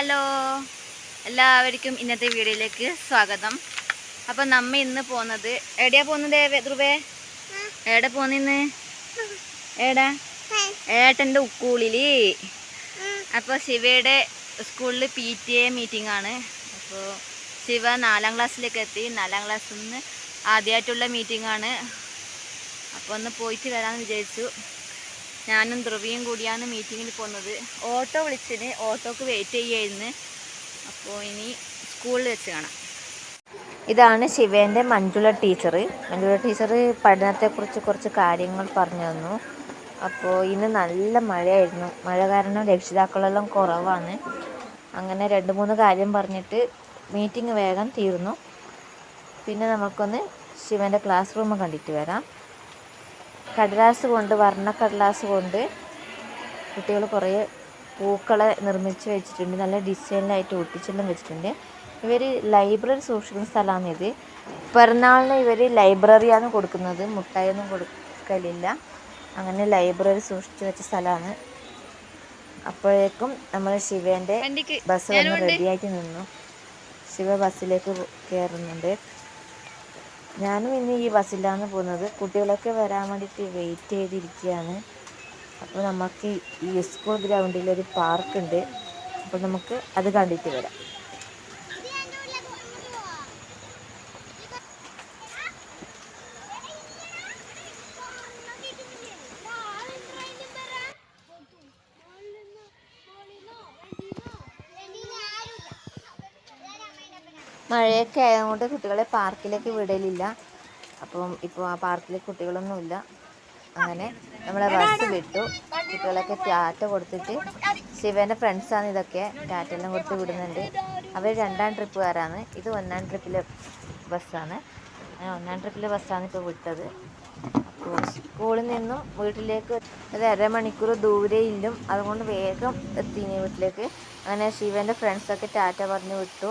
Hello. എല്ലാവർക്കും ഇന്നത്തെ വീഡിയോയിലേക്ക് സ്വാഗതം. അപ്പം നമ്മ ഇന്ന് പോകുന്നത് എവിടെയാ പോകുന്നത് ധ്രുവേ? എവിടെ പോകുന്നിന്ന് എടാ ഏട്ടന്റെ ഉക്കൂളിൽ. അപ്പോൾ ശിവയുടെ സ്കൂളിൽ പി ടി എ മീറ്റിംഗ് ആണ് അപ്പോൾ ശിവ നാലാം ക്ലാസ്സിലേക്ക് എത്തി. നാലാം ക്ലാസ്സിൽ നിന്ന് ആദ്യമായിട്ടുള്ള മീറ്റിംഗ് ആണ് അപ്പോൾ ഒന്ന് പോയിട്ട് വരാമെന്ന് വിചാരിച്ചു. ഞാനും ധ്രുവിയും കൂടിയാണ് മീറ്റിങ്ങിൽ പോകുന്നത്. ഓട്ടോ വിളിച്ചിന് ഓട്ടോക്ക് വെയിറ്റ് ചെയ്യായിരുന്നു. അപ്പോൾ ഇനി സ്കൂളിൽ വെച്ച് കാണാം. ഇതാണ് ശിവേന്റെ മഞ്ജുള ടീച്ചർ മഞ്ജുള ടീച്ചർ പഠനത്തെക്കുറിച്ച് കുറച്ച് കാര്യങ്ങൾ പറഞ്ഞു തന്നു. അപ്പോൾ ഇന്ന് നല്ല മഴയായിരുന്നു. മഴ കാരണം രക്ഷിതാക്കളെല്ലാം കുറവാണ്. അങ്ങനെ രണ്ട് മൂന്ന് കാര്യം പറഞ്ഞിട്ട് മീറ്റിംഗ് വേഗം തീർന്നു. പിന്നെ നമുക്കൊന്ന് ശിവന്റെ ക്ലാസ് റൂം കണ്ടിട്ട് വരാം. കടലാസ് കൊണ്ട് വർണ കടലാസ് കൊണ്ട് കുട്ടികൾ കുറേ പൂക്കളെ നിർമ്മിച്ച് വെച്ചിട്ടുണ്ട്. നല്ല ഡിസൈനിലായിട്ട് ഒട്ടിച്ചെല്ലാം വെച്ചിട്ടുണ്ട്. ഇവർ ലൈബ്രറി സൂക്ഷിക്കുന്ന സ്ഥലമാണിത് പിറന്നാളിന് ഇവർ ലൈബ്രറിയാണ് കൊടുക്കുന്നത്. മുട്ടായൊന്നും കൊടുക്കലില്ല. അങ്ങനെ ലൈബ്രറി സൂക്ഷിച്ച് വെച്ച സ്ഥലമാണ്. അപ്പോഴേക്കും നമ്മൾ ശിവേന്റെ ബസ് വന്ന് റെഡിയായിട്ട് നിന്നു. ശിവ ബസ്സിലേക്ക് കയറുന്നുണ്ട്. ഞാനും ഇന്ന് ഈ ബസ്സിലാണ് പോകുന്നത്. കുട്ടികളൊക്കെ വരാൻ വേണ്ടിയിട്ട് വെയിറ്റ് ചെയ്തിരിക്കുകയാണ്. അപ്പോൾ നമുക്ക് ഈ സ്കൂൾ ഗ്രൗണ്ടിലൊരു പാർക്കുണ്ട് അപ്പോൾ നമുക്ക് അത് കണ്ടിട്ട് വരാം. മഴയൊക്കെ ആയതുകൊണ്ട് കുട്ടികളെ പാർക്കിലേക്ക് വിടലില്ല. അപ്പം ഇപ്പോൾ ആ പാർക്കിൽ കുട്ടികളൊന്നുമില്ല. അങ്ങനെ നമ്മളെ ബസ് വിട്ടു. കുട്ടികളൊക്കെ ടാറ്റ കൊടുത്തിട്ട് ശിവന്റെ ഫ്രണ്ട്സാണ് ഇതൊക്കെ ടാറ്റ എല്ലാം കൊടുത്ത് വിടുന്നുണ്ട്. അവർ രണ്ടാം ട്രിപ്പ് ട്രിപ്പുകാരാണ് ഇത് ഒന്നാം ട്രിപ്പിലെ ബസ്സാണ് അങ്ങനെ ഒന്നാം ട്രിപ്പിലെ ബസ്സാണ് ഇപ്പോൾ വിട്ടത്. അപ്പോൾ സ്കൂളിൽ നിന്നും വീട്ടിലേക്ക് ഒരു അരമണിക്കൂർ ദൂരെ ഇല്ലും. അതുകൊണ്ട് വേഗം എത്തി വീട്ടിലേക്ക്. അങ്ങനെ ശിവന്റെ ഫ്രണ്ട്സൊക്കെ ടാറ്റ പറഞ്ഞ് വിട്ടു.